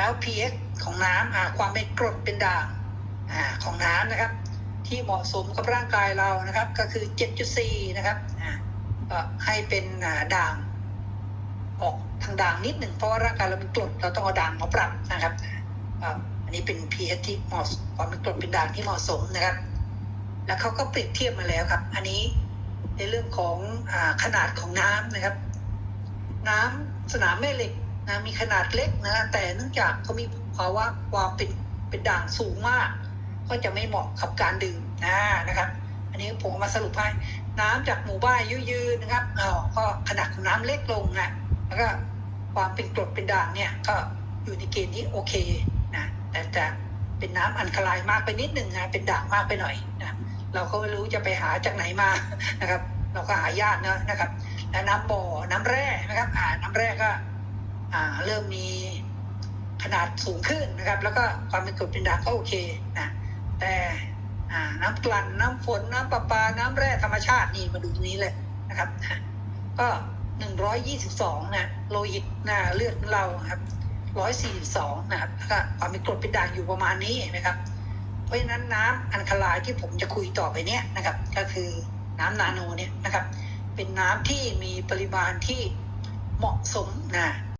แล้ว pH ของน้ำอ่าความเป็นกรดเป็นด่างอของน้ำนะครับ ที่เหมาะสมกับร่างกายเรานะครับ ก็คือ 7.4 นะครับก็ให้เป็นด่างออกทางด่างนิดหนึ่งเพราะว่าร่างกายเราเป็นกรดเราต้องเอาด่างมาปรับนะครับอันนี้เป็น pH ที่เหมาะสมความเป็นกรดเป็นด่างที่เหมาะสมนะครับ แล้วเขาก็เปรียบเทียบมาแล้วครับ อันนี้ในเรื่องของอขนาดของน้ำนะครับ น้ำสนามแม่เหล็ก นะมีขนาดเล็กนะแต่เนื่องจากเขามีภาวะความเป็นเป็นด่างสูงมาก ก็จะไม่เหมาะกับการดื่มนะนะครับ อันนี้ผมเอามาสรุปให้น้ำจากหมู่บ้านยุยืนนะครับอ๋อก็ขนาดของน้ำเล็กลงนะแล้วก็ความเป็นกรดเป็นด่างเนี่ยก็อยู่ในเกณฑ์ที่โอเคนะแต่จะเป็นน้ำอันคลายมากไปนิดหนึ่งนะเป็นด่างมากไปหน่อยนะเราก็ไม่รู้จะไปหาจากไหนมานะครับ เราก็หายากนะนะครับ และน้ำบ่อน้ำแร่นะครับอ่าน้ำแร่ก็ เริ่มมีขนาดสูงขึ้นนะครับ แล้วก็ความเป็นกรดเป็นด่างก็โอเคนะแต่อ่าน้ำกลั่นน้ำฝนน้ำประปา น้ำแร่ธรรมชาตินี่มาดูตรงนี้เลยนะครับก็หนึ่งร้อยยี่สิบสองนะโลหิตน้าเลือดเราครับร้อยสี่สองนะครับแล้วก็ความเป็นกรดเป็นด่างอยู่ประมาณนี้นะครับ เพราะฉะนั้นน้ำอันคลายที่ผมจะคุยต่อไปเนี้ยนะครับ ก็คือน้ำนาโนเนี่ยนะครับ เป็นน้ำที่มีปริมาณที่เหมาะสมนะ